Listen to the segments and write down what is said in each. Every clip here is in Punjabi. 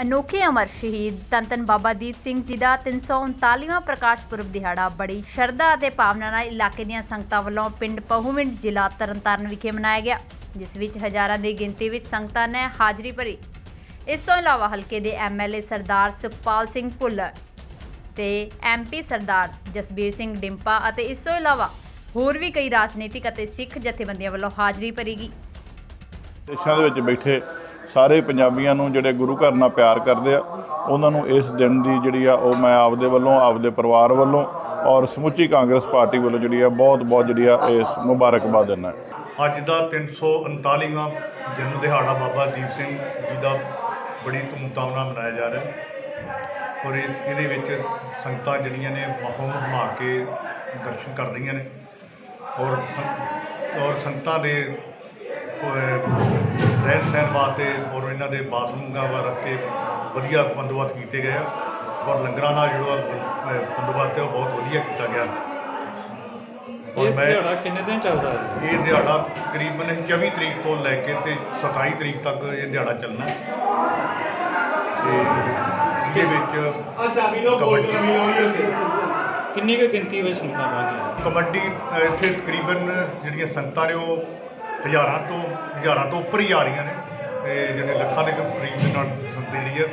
ਅਨੋਖੇ ਅਮਰ ਸ਼ਹੀਦ ਧੰਨ ਬਾਬਾ ਦੀਪ ਸਿੰਘ ਜੀ ਦਾ 339ਵਾਂ ਪ੍ਰਕਾਸ਼ ਪੁਰਬ ਦਿਹਾੜਾ। ਬੜੀ ਸ਼ਰਧਾ ਅਤੇ ਭਾਵਨਾ ਨਾਲ ਇਲਾਕੇ ਦੀਆਂ ਸੰਗਤਾਂ ਵੱਲੋਂ ਪਿੰਡ ਪਹੂਵਿੰਡ ਜ਼ਿਲ੍ਹਾ ਤਰਨਤਾਰਨ ਵਿਖੇ ਮਨਾਇਆ ਗਿਆ, ਜਿਸ ਵਿੱਚ ਹਜ਼ਾਰਾਂ ਦੀ ਗਿਣਤੀ ਵਿੱਚ ਸੰਗਤਾਂ ਨੇ ਹਾਜ਼ਰੀ ਭਰੀ। ਇਸ ਤੋਂ ਇਲਾਵਾ ਹਲਕੇ ਦੇ ਐਮਐਲਏ ਸਰਦਾਰ ਸੁਖਪਾਲ ਸਿੰਘ ਭੁੱਲਰ ਤੇ ਐਮਪੀ ਸਰਦਾਰ ਜਸਬੀਰ ਸਿੰਘ ਡਿੰਪਾ ਅਤੇ ਇਸ ਤੋਂ ਇਲਾਵਾ ਹੋਰ ਵੀ ਕਈ ਰਾਜਨੀਤਿਕ ਅਤੇ ਸਿੱਖ ਜਥੇਬੰਦੀਆਂ ਵੱਲੋਂ ਹਾਜ਼ਰੀ ਭਰੀ ਗਈ। ਦੇਸ਼ਾਂ ਦੇ ਵਿੱਚ ਬੈਠੇ ਸਾਰੇ ਪੰਜਾਬੀਆਂ ਨੂੰ ਜਿਹੜੇ ਗੁਰੂ ਘਰ ਨਾਲ ਪਿਆਰ ਕਰਦੇ ਆ, ਉਹਨਾਂ ਨੂੰ ਇਸ ਦਿਨ ਦੀ ਜਿਹੜੀ ਆ ਉਹ ਮੈਂ ਆਪਦੇ ਵੱਲੋਂ, ਆਪਦੇ ਪਰਿਵਾਰ ਵੱਲੋਂ ਔਰ ਸਮੁੱਚੀ ਕਾਂਗਰਸ ਪਾਰਟੀ ਵੱਲੋਂ ਜਿਹੜੀ ਆ ਬਹੁਤ ਬਹੁਤ ਜਿਹੜੀ ਆ ਇਸ ਮੁਬਾਰਕਬਾਦ ਦਿੰਦਾ ਅੱਜ ਦਾ 339ਵਾਂ ਜਨਮ ਦਿਹਾੜਾ ਬਾਬਾ ਦੀਪ ਸਿੰਘ ਜੀ ਦਾ ਬੜੀ ਧੂਮਧਾਮ ਨਾਲ ਮਨਾਇਆ ਜਾ ਰਿਹਾ ਔਰ ਇਹ- ਇਹਦੇ ਵਿੱਚ ਸੰਗਤਾਂ ਜਿਹੜੀਆਂ ਨੇ ਮਾਹੌਲ ਹਮਾ ਕੇ ਦਰਸ਼ਨ ਕਰ ਰਹੀਆਂ ਨੇ ਔਰ ਔਰ ਸੰਗਤਾਂ ਦੇ ਰਹਿਣ ਸਹਿਣ ਵਾਸਤੇ ਔਰ ਇਹਨਾਂ ਦੇ ਬਾਥਰੂਮਾਂ ਵਾਸਤੇ ਵਧੀਆ ਬੰਦੋਬਸਤ ਕੀਤੇ ਗਏ ਆ। ਔਰ ਲੰਗਰਾਂ ਦਾ ਜਿਹੜਾ ਬੰਦੋਬਸਤ ਹੈ ਉਹ ਬਹੁਤ ਵਧੀਆ ਕੀਤਾ ਗਿਆ। ਔਰ ਇਹ ਮੈਂ ਦਿਹਾੜਾ ਕਿੰਨੇ ਦਿਨ ਚੱਲਦਾ ਹੈ? ਇਹ ਦਿਹਾੜਾ ਤਕਰੀਬਨ 24 ਤਰੀਕ ਤੋਂ ਲੈ ਕੇ ਤੇ 27 ਤਰੀਕ ਤੱਕ ਇਹ ਦਿਹਾੜਾ ਚੱਲਣਾ। ਤੇ ਇਹਦੇ ਵਿੱਚ ਕਬੱਡੀ ਕਿੰਨੀ ਕੁ ਗਿਣਤੀ ਵਿੱਚ ਸੰਗਤਾਂ ਪਹੁੰਚੀਆਂ? ਕਬੱਡੀ ਅ, ਇੱਥੇ ਤਕਰੀਬਨ ਜਿਹੜੀਆਂ ਸੰਗਤਾਂ ਨੇ ਉਹ ਹਜ਼ਾਰਾਂ ਤੋਂ ਹਜ਼ਾਰਾਂ ਤੋਂ ਉੱਪਰ ਹੀ ਆ ਰਹੀਆਂ ਨੇ। ਤੇ ਜਿਹੜੇ ਲੱਖਾਂ ਦੇ ਕਰੀਬ ਦੇ ਨਾਲ ਸੰਗਤ ਲਈ ਹੈ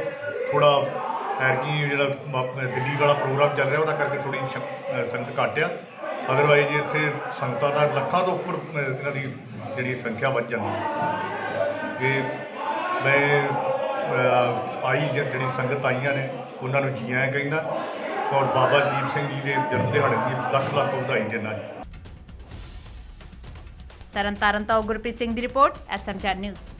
ਥੋੜਾ ਐਰਕੀ ਜਿਹੜਾ ਦਿੱਲੀ ਵਾਲਾ ਪ੍ਰੋਗਰਾਮ ਚੱਲ ਰਿਹਾ, ਉਹਦਾ ਕਰਕੇ ਥੋੜੀ ਸੰਗਤ ਘੱਟ ਆ ਅਦਰਵਾਈਜ਼ ਇੱਥੇ ਸੰਗਤਾਂ ਦਾ ਲੱਖਾਂ ਤੋਂ ਉੱਪਰ ਇਹਨਾਂ ਦੀ ਜਿਹੜੀ ਸੰਖਿਆ ਵੱਧ ਜਾਂਦੀ ਹੈ। ਇਹ ਮੈਂ ਆਈ ਜਿਹੜੀ ਸੰਗਤ ਆਈਆਂ ਨੇ, ਉਹਨਾਂ ਨੂੰ ਜੀ ਆਇਆਂ ਕਹਿੰਦਾ। ਔਰ ਬਾਬਾ ਦੀਪ ਸਿੰਘ ਜੀ ਦੇ ਜਨਮ ਦਿਹਾੜੇ ਦੀ ਲੱਖ ਲੱਖ ਵਧਾਈ ਦਿੰਦਾ। ਤਰਨਤਾਰਨ ਤੋਂ ਗੁਰਪ੍ਰੀਤ ਸਿੰਘ ਦੀ ਰਿਪੋਰਟ ਐਸਐਮ ਚੈਨ ਨਿਊਜ਼